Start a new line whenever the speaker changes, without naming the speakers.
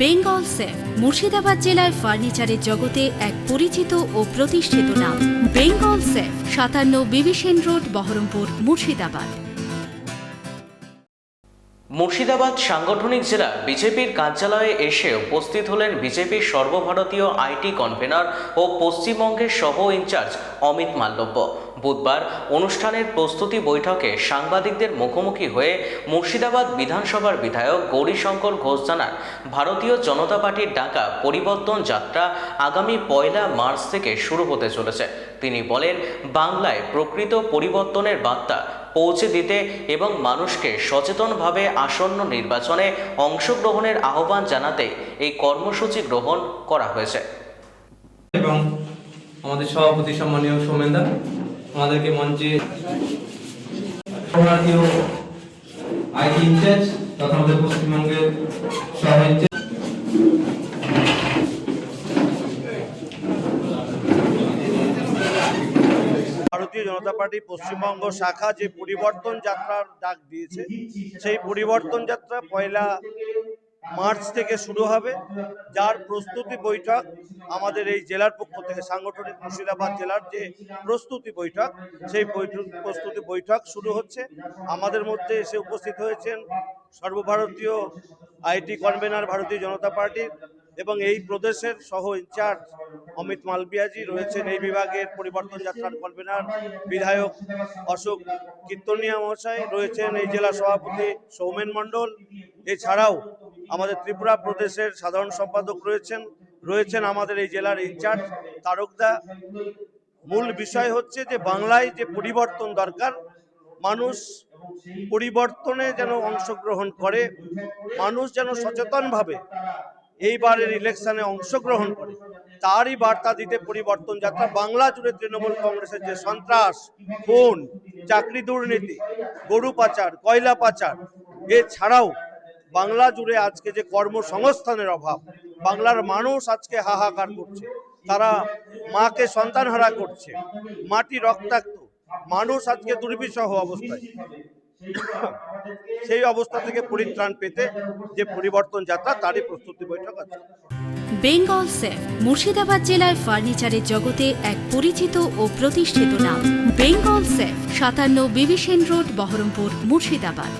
Bengal safe, Murshidabad জেলায় ফার্নিচারের জগতে এক পরিচিত ও প্রতিষ্ঠিত নাম। বেঙ্গল সেফ, সাতান্ন বিবিসেন রোড, বহরমপুর, মুর্শিদাবাদ।
মুর্শিদাবাদ সাংগঠনিক জেলা বিজেপির কার্যালয়ে এসে উপস্থিত হলেন বিজেপির সর্বভারতীয় আইটি কনভেনর ও পশ্চিমবঙ্গের সহ ইনচার্জ অমিত মাল্লব্য বুধবার অনুষ্ঠানের প্রস্তুতি বৈঠকে সাংবাদিকদের মুখোমুখি হয়ে মুর্শিদাবাদ বিধানসভার বিধায়ক গৌরীশঙ্কর ঘোষ জানান, ভারতীয় জনতা পার্টির ডাকা পরিবর্তন যাত্রা আগামী পয়লা মার্চ থেকে শুরু হতে চলেছে। তিনি বলেন, বাংলায় প্রকৃত পরিবর্তনের বার্তা পৌঁছে দিতে এবং মানুষকে সচেতনভাবে আসন্ন নির্বাচনে অংশগ্রহণের আহ্বান জানাতে এই কর্মসূচি গ্রহণ করা হয়েছে।
এবং আমাদের সভাপতি সম্মানীয় সৌমেনদা আমাদেরকে মঞ্চে ইনচার্জ
ভারতীয় জনতা পার্টি পশ্চিমবঙ্গ শাখা যে পরিবর্তন যাত্রার ডাক দিয়েছে, সেই পরিবর্তন যাত্রা পয়লা মার্চ থেকে শুরু হবে, যার প্রস্তুতি বৈঠক আমাদের এই জেলার পক্ষ থেকে, সাংগঠনিক মুর্শিদাবাদ জেলার যে প্রস্তুতি বৈঠক, সেই বৈঠক, প্রস্তুতি বৈঠক শুরু হচ্ছে। আমাদের মধ্যে এসে উপস্থিত হয়েছেন সর্বভারতীয় আইটি কনভেনার ভারতীয় জনতা পার্টির এবং এই প্রদেশের সহ ইনচার্জ অমিত মালবিয়াজি, রয়েছেন এই বিভাগের পরিবর্তন যাত্রার কনভেনার বিধায়ক অশোক কীর্তনিয়া মহাশয়, রয়েছেন এই জেলা সভাপতি সৌমেন মণ্ডল। এছাড়াও আমাদের ত্রিপুরা প্রদেশের সাধারণ সম্পাদক রয়েছেন রয়েছেন আমাদের এই জেলার ইনচার্জ তারকদা। মূল বিষয় হচ্ছে যে বাংলায় যে পরিবর্তন দরকার, মানুষ পরিবর্তনে যেন অংশগ্রহণ করে, মানুষ যেন সচেতনভাবে এইবারের ইলেকশনে অংশগ্রহণ করে, তারই বার্তা দিতে পরিবর্তন যাত্রা। বাংলা জুড়ে তৃণমূল কংগ্রেসের যে সন্ত্রাস, খুন, চাকরি দুর্নীতি, গরু পাচার, কয়লা পাচার, এছাড়াও বাংলা জুড়ে আজকে যে কর্মসংস্থানের অভাব, বাংলার মানুষ আজকে হাহাকার করছে। তারা মাকে সন্তানহারা করছে, মাটি রক্তাক্ত, মানুষ আজকে দুর্বিষহ অবস্থায়। সেই অবস্থা থেকে পরিত্রাণ পেতে যে পরিবর্তন যাত্রা, তারই প্রস্তুতি বৈঠক আছে।
বেঙ্গল সেফ মুর্শিদাবাদ জেলায় ফার্নিচারের জগতে এক পরিচিত ও প্রতিষ্ঠিত নাম। বেঙ্গল সেফ সাতান্ন বিবিসেন রোড, বহরমপুর, মুর্শিদাবাদ।